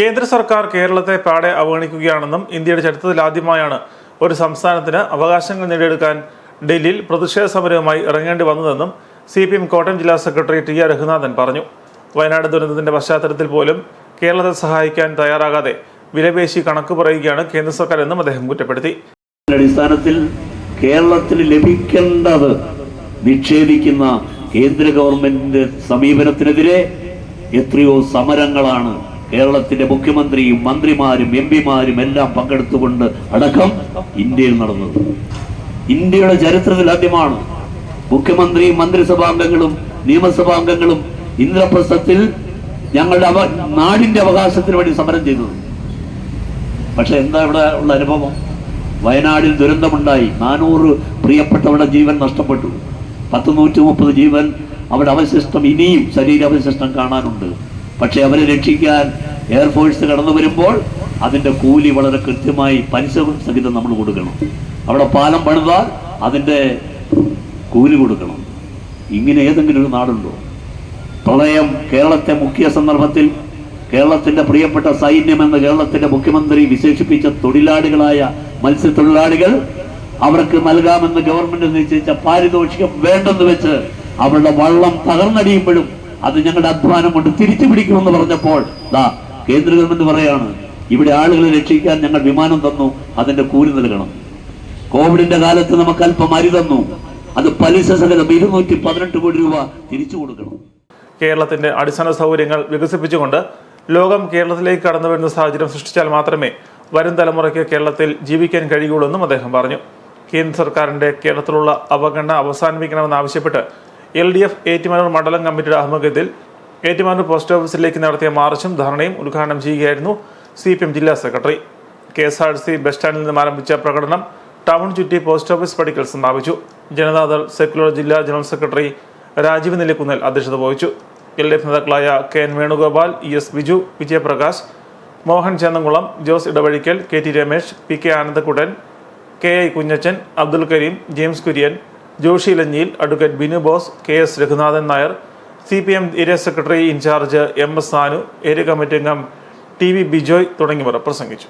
കേന്ദ്ര സർക്കാർ കേരളത്തെ പാടെ അവഗണിക്കുകയാണെന്നും ഇന്ത്യയുടെ ചരിത്രത്തിൽ ആദ്യമായാണ് ഒരു സംസ്ഥാനത്തിന് അവകാശങ്ങൾ നേടിയെടുക്കാൻ ഡൽഹിയിൽ പ്രതിഷേധ സമരവുമായി ഇറങ്ങേണ്ടി വന്നതെന്നും സി പി എം കോട്ടയം ജില്ലാ സെക്രട്ടറി ടി ആർ രഘുനാഥൻ പറഞ്ഞു. വയനാട് ദുരന്തത്തിന്റെ പശ്ചാത്തലത്തിൽ പോലും കേരളത്തെ സഹായിക്കാൻ തയ്യാറാകാതെ വിലപേശി കണക്ക് പറയുകയാണ് കേന്ദ്ര സർക്കാർ എന്നും അദ്ദേഹം കുറ്റപ്പെടുത്തി. അടിസ്ഥാനത്തിൽ കേരളത്തിന് ലഭിക്കേണ്ടത് നിക്ഷേപിക്കുന്ന കേന്ദ്ര ഗവൺമെന്റിന്റെ സമീപനത്തിനെതിരെ എത്രയോ സമരങ്ങളാണ് കേരളത്തിന്റെ മുഖ്യമന്ത്രിയും മന്ത്രിമാരും എം പിമാരും എല്ലാം പങ്കെടുത്തുകൊണ്ട് അടക്കം ഇന്ത്യയിൽ നടന്നത്. ഇന്ത്യയുടെ ചരിത്രത്തിൽ ആദ്യമാണ് മുഖ്യമന്ത്രിയും മന്ത്രിസഭാംഗങ്ങളും നിയമസഭാംഗങ്ങളും ഇന്ദ്രപ്രസ്ഥത്തിൽ ഞങ്ങളുടെ അവ നാടിന്റെ അവകാശത്തിന് വേണ്ടി സമരം ചെയ്തത്. പക്ഷെ എന്താ ഇവിടെ ഉള്ള അനുഭവം? വയനാടിൽ ദുരന്തമുണ്ടായി. നാനൂറ് പ്രിയപ്പെട്ടവരുടെ ജീവൻ നഷ്ടപ്പെട്ടു. പത്ത് നൂറ്റി മുപ്പത് ജീവൻ അവരുടെ അവശിഷ്ടം ഇനിയും ശരീരാവശിഷ്ടം കാണാനുണ്ട്. പക്ഷെ അവരെ രക്ഷിക്കാൻ എയർഫോഴ്സ് കടന്നു വരുമ്പോൾ അതിന്റെ കൂലി വളരെ കൃത്യമായി പലിശ സഹിതം നമ്മൾ കൊടുക്കണം. അവിടെ പാലം പണിതാൽ അതിന്റെ കൂലി കൊടുക്കണം. ഇങ്ങനെ ഏതെങ്കിലും ഒരു നാടുണ്ടോ? പ്രളയം കേരളത്തെ മുഖ്യ സന്ദർഭത്തിൽ കേരളത്തിന്റെ പ്രിയപ്പെട്ട സൈന്യമെന്ന് കേരളത്തിന്റെ മുഖ്യമന്ത്രി വിശേഷിപ്പിച്ച തൊഴിലാളികളായ മത്സ്യത്തൊഴിലാളികൾ അവർക്ക് നൽകാമെന്ന് ഗവൺമെന്റ് നിശ്ചയിച്ച പാരിതോഷികം വേണ്ടെന്ന് വെച്ച് അവരുടെ വള്ളം തകർന്നടിയുമ്പോഴും അത് ഞങ്ങളുടെ അധ്വാനം കൊണ്ട് തിരിച്ചു പിടിക്കുമെന്ന് പറഞ്ഞപ്പോൾ ദാ കേന്ദ്ര ഗവൺമെന്റ് പറയാണ് ഇവിടെ ആളുകളെ രക്ഷിക്കാൻ ഞങ്ങൾ വിമാനം തന്നു അതിന്റെ കൂലി നൽകണം. കോവിഡിന്റെ കാലത്ത് നമുക്ക് അല്പം അരി തന്നു. അത് പലിശ സഹിതം ഇരുന്നൂറ്റി പതിനെട്ട് കോടി രൂപ തിരിച്ചു കൊടുക്കണം. കേരളത്തിന്റെ അടിസ്ഥാന സൗകര്യങ്ങൾ വികസിപ്പിച്ചുകൊണ്ട് ലോകം കേരളത്തിലേക്ക് കടന്നു വരുന്ന സാഹചര്യം സൃഷ്ടിച്ചാൽ മാത്രമേ വരും തലമുറയ്ക്ക് കേരളത്തിൽ ജീവിക്കാൻ കഴിയുള്ളൂ എന്നും അദ്ദേഹം പറഞ്ഞു. കേന്ദ്ര സർക്കാരിന്റെ കേരളത്തിലുള്ള അവഗണന അവസാനിപ്പിക്കണമെന്നാവശ്യപ്പെട്ട് എൽ ഡി എഫ് ഏറ്റുമാനൂർ മണ്ഡലം കമ്മിറ്റിയുടെ ആഭിമുഖ്യത്തിൽ ഏറ്റുമാനൂർ പോസ്റ്റ് ഓഫീസിലേക്ക് നടത്തിയ മാർച്ചും ധാരണയും ഉദ്ഘാടനം ചെയ്യുകയായിരുന്നു സി പി എം ജില്ലാ secretary. K S R T C സ്റ്റാൻഡിൽ നിന്നും ആരംഭിച്ച പ്രകടനം ടൗൺ ചുറ്റി പോസ്റ്റ് ഓഫീസ് പടിക്കൽ സമാപിച്ചു. ജനതാദൾ സെക്യുലർ ജില്ലാ ജനറൽ സെക്രട്ടറി രാജീവ് നെല്ലിക്കുന്നൽ അധ്യക്ഷത വഹിച്ചു. എൽ ഡി എഫ് നേതാക്കളായ K N Venugopal E S Biju Vijayaprakash Mohan Chennamkulam Jose Edavazhikkal K T Ramesh P K Anandakuttan K I Kunjachan Abdul Kareem James Kurian Joshy Lanjiyil advocate Binu Bose K S Raghunathan Nair C P M area secretary incharge M S Sanu area committee അംഗം T V Bijoy തുടങ്ങിയവർ പ്രസംഗിച്ചു.